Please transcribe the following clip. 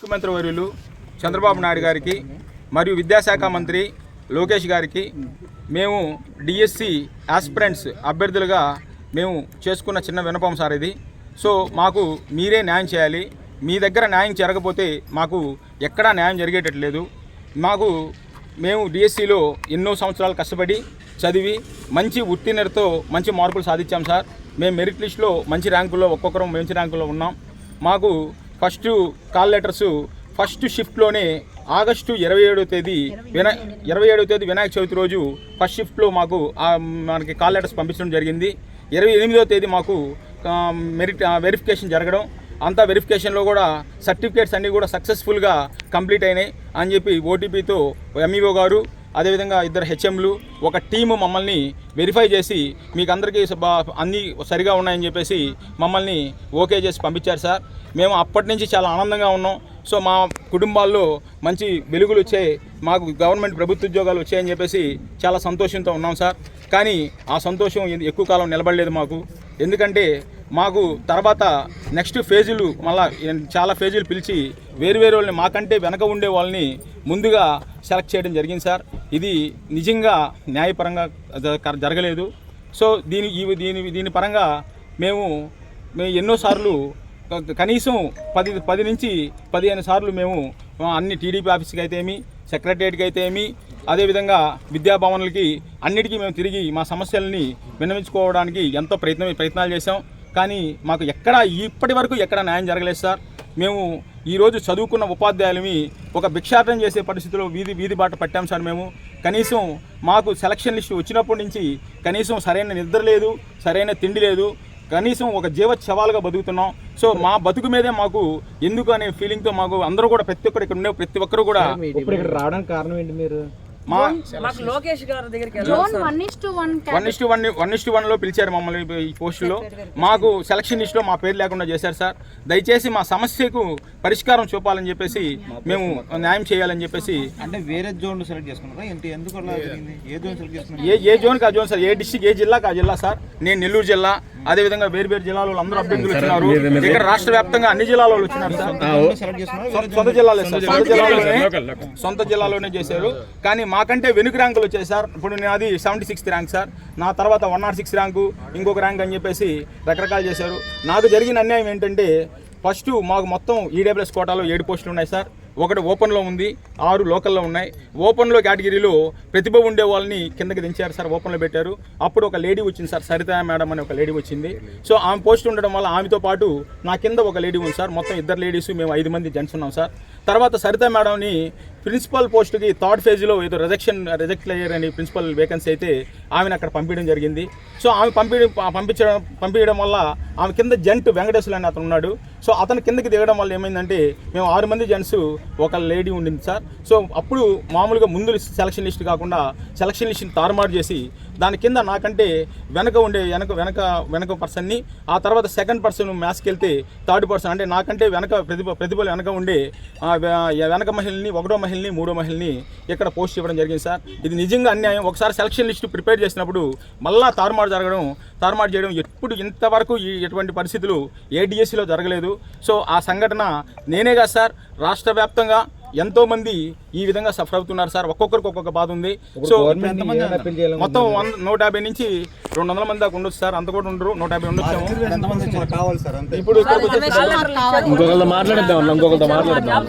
ముఖ్యమంత్రి వర్యులు చంద్రబాబు నాయుడు గారికి మరియు విద్యాశాఖ మంత్రి లోకేష్ గారికి మేము డిఎస్సి ఆస్పిరెంట్స్ అభ్యర్థులుగా మేము చేసుకున్న చిన్న వినపం సార్ ఇది. సో మాకు మీరే న్యాయం చేయాలి. మీ దగ్గర న్యాయం జరగకపోతే మాకు ఎక్కడా న్యాయం జరిగేటట్లేదు మాకు మేము డిఎస్సిలో ఎన్నో సంవత్సరాలు కష్టపడి చదివి మంచి ఉత్తీర్ణతో మంచి మార్కులు సాధించాం సార్. మేము మెరిట్ లిస్ట్లో మంచి ర్యాంకుల్లో ఒక్కొక్కరం మంచి ర్యాంకుల్లో ఉన్నాం. మాకు ఫస్ట్ కాల్ లెటర్స్ ఫస్ట్ షిఫ్ట్లోనే ఆగస్టు ఇరవై ఏడవ తేదీ వినా ఇరవై ఏడవ తేదీ వినాయక చవితి రోజు ఫస్ట్ షిఫ్ట్లో మాకు మనకి కాల్ లెటర్స్ పంపించడం జరిగింది. ఇరవై ఎనిమిదవ తేదీ మాకు మెరిట్ వెరిఫికేషన్ జరగడం. అంతా వెరిఫికేషన్లో కూడా సర్టిఫికేట్స్ అన్నీ కూడా సక్సెస్ఫుల్గా కంప్లీట్ అయినాయి అని చెప్పి ఓటీపీతో ఎంఈఓ గారు అదేవిధంగా ఇద్దరు హెచ్ఎంలు ఒక టీము మమ్మల్ని వెరిఫై చేసి మీకు అందరికీ అన్నీ సరిగా ఉన్నాయని చెప్పేసి మమ్మల్ని ఓకే చేసి పంపించారు సార్. మేము అప్పటి నుంచి చాలా ఆనందంగా ఉన్నాం. సో మా కుటుంబాల్లో మంచి వెలుగులు వచ్చాయి మాకు గవర్నమెంట్ ప్రభుత్వ ఉద్యోగాలు వచ్చాయని చెప్పేసి చాలా సంతోషంతో ఉన్నాం సార్. కానీ ఆ సంతోషం ఎక్కువ కాలం నిలబడలేదు మాకు. ఎందుకంటే మాకు తర్వాత నెక్స్ట్ ఫేజులు మళ్ళా చాలా ఫేజులు పిలిచి వేరు వేరు వాళ్ళని మాకంటే వెనక ఉండే వాళ్ళని ముందుగా సెలెక్ట్ చేయడం జరిగింది సార్. ఇది నిజంగా న్యాయపరంగా జ- జరగలేదు. సో దీని దీని దీని పరంగా మేము మేము ఎన్నోసార్లు కనీసం పది పది నుంచి పదిహేను సార్లు మేము అన్ని టీడీపీ ఆఫీస్కి అయితే ఏమి సెక్రటరియట్కి అయితే ఏమి అదేవిధంగా విద్యాభవన్లకి అన్నిటికీ మేము తిరిగి మా సమస్యల్ని విన్నవించుకోవడానికి ఎంతో ప్రయత్నం ప్రయత్నాలు చేశాం. కానీ మాకు ఎక్కడ ఇప్పటి వరకు ఎక్కడ న్యాయం జరగలేదు సార్. మేము ఈరోజు చదువుకున్న ఉపాధ్యాయులమి ఒక భిక్షాటన చేసే పరిస్థితిలో వీధి వీధి బాట పట్టాం సార్ మేము. కనీసం మాకు సెలక్షన్ లిస్ట్ వచ్చినప్పటి నుంచి కనీసం సరైన నిద్ర లేదు సరైన తిండి లేదు కనీసం ఒక జీవ శవాలుగా బతుకుతున్నాం. సో మా బతుకు మీదే మాకు ఎందుకు అనే ఫీలింగ్తో మాకు అందరూ కూడా ప్రతి ఒక్కరు ఇక్కడ ఉండే ప్రతి ఒక్కరు కూడా ఇప్పుడు ఇక్కడ రావడానికి కారణం ఏంటి మీరు? మాకు లోకేష్ గారి దగ్గరికి జోన్ వన్ వన్లో పిలిచారు మమ్మల్ని ఈ పోస్టులో. మాకు సెలక్షన్ లిస్ట్లో మా పేరు లేకుండా చేశారు సార్. దయచేసి మా సమస్యకు పరిష్కారం చూపాలని చెప్పేసి మేము న్యాయం చేయాలని చెప్పేసి అంటే వేరే జోన్ సెలెక్ట్ చేసుకున్నారా? ఏంటి? ఎందుకు అలా జరిగింది? ఏ జోన్ సెలెక్ట్ చేసుకున్నారు? ఏ ఏ జోన్కి ఆ జోన్ సార్? ఏ డిస్టిక్ ఏ జిల్లాకి ఆ జిల్లా సార్? నేను నెల్లూరు జిల్లా. అదేవిధంగా వేరు వేరు జిల్లాలో అందరూ అభ్యర్థులు వచ్చినారు. ఇక్కడ రాష్ట్ర వ్యాప్తంగా అన్ని జిల్లాలో వచ్చినారు సార్. సెలెక్ట్ చేసుకున్నారా? సొంత- సొంత జిల్లాలే సార్ సొంత జిల్లాలోనే. సొంత జిల్లాలోనే చేశారు. కానీ మాకంటే వెనుక ర్యాంకులు వచ్చాయి సార్. ఇప్పుడు నాది సెవెంటీ సిక్స్త్ ర్యాంక్ సార్. నా తర్వాత వన్ నాట్ సిక్స్ ర్యాంకు ఇంకొక ర్యాంక్ అని చెప్పేసి రకరకాలు చేశారు. నాకు జరిగిన అన్యాయం ఏంటంటే ఫస్ట్ మాకు మొత్తం ఈడబ్ల్యూఎస్ కోటాలో ఏడు పోస్టులు ఉన్నాయి సార్. ఒకటి ఓపెన్లో ఉంది ఆరు లోకల్లో ఉన్నాయి. ఓపెన్లో కేటగిరీలో ప్రతిభ ఉండే వాళ్ళని కిందకి దించారు సార్ ఓపెన్లో పెట్టారు. అప్పుడు ఒక లేడీ వచ్చింది సార్ సరిత మేడం అని ఒక లేడీ వచ్చింది. సో ఆమె పోస్ట్ ఉండడం వల్ల ఆమెతో పాటు నా కింద ఒక లేడీ ఉంది సార్ మొత్తం ఇద్దరు లేడీస్ మేము ఐదు మంది జెంట్స్ ఉన్నాం సార్. తర్వాత సరిత మేడంని ప్రిన్సిపల్ పోస్ట్కి థర్డ్ ఫేజ్లో ఏదో రిజెక్షన్ రిజెక్ట్ అయ్యారని ప్రిన్సిపల్ వేకెన్సీ అయితే ఆమెను అక్కడ పంపించడం జరిగింది. సో ఆమె పంపి పంపించడం పంపించడం వల్ల ఆమె కింద జంట్ వెంకటేశ్వర అని అతను ఉన్నాడు. సో అతను కిందకి దిగడం వల్ల ఏమైందంటే మేము ఆరు మంది జెంట్స్ ఒక లేడీ ఉండింది సార్. సో అప్పుడు మామూలుగా ముందు సెలక్షన్ లిస్ట్ కాకుండా సెలక్షన్ లిస్ట్ని తారుమారు చేసి దాని కింద నాకంటే వెనక ఉండే వెనక వెనక వెనక పర్సన్ని ఆ తర్వాత సెకండ్ పర్సన్ మ్యాథ్స్కి వెళ్తే థర్డ్ పర్సన్ అంటే నాకంటే వెనక ప్రతిభ ప్రతిభలు వెనక ఉండే వెనక మహిళని ఒకటో మహిళని మూడో మహిళని ఇక్కడ పోస్ట్ ఇవ్వడం జరిగింది సార్. ఇది నిజంగా అన్యాయం. ఒకసారి సెలక్షన్ లిస్ట్ ప్రిపేర్ చేసినప్పుడు మళ్ళా తారుమారు జరగడం తారుమారు చేయడం ఎప్పుడు ఇంతవరకు ఈ ఎటువంటి పరిస్థితులు ఏడిఎస్సీలో జరగలేదు. సో ఆ సంఘటన నేనే కాదు సార్ రాష్ట్ర వ్యాప్తంగా ఎంతో మంది ఈ విధంగా సఫర్ అవుతున్నారు సార్. ఒక్కొక్కరికి ఒక్కొక్క బాధ ఉంది. సో మొత్తం వంద నూట యాభై నుంచి రెండు వందల మంది దాకా ఉండొచ్చు సార్. అంత కూడా ఉండరు నూట యాభై ఉండొచ్చు ఎంతమంది వచ్చారు? కావాలి సార్ అంతే. ఇప్పుడు వచ్చేసి ఇంకొకరితో మాట్లాడిద్దాం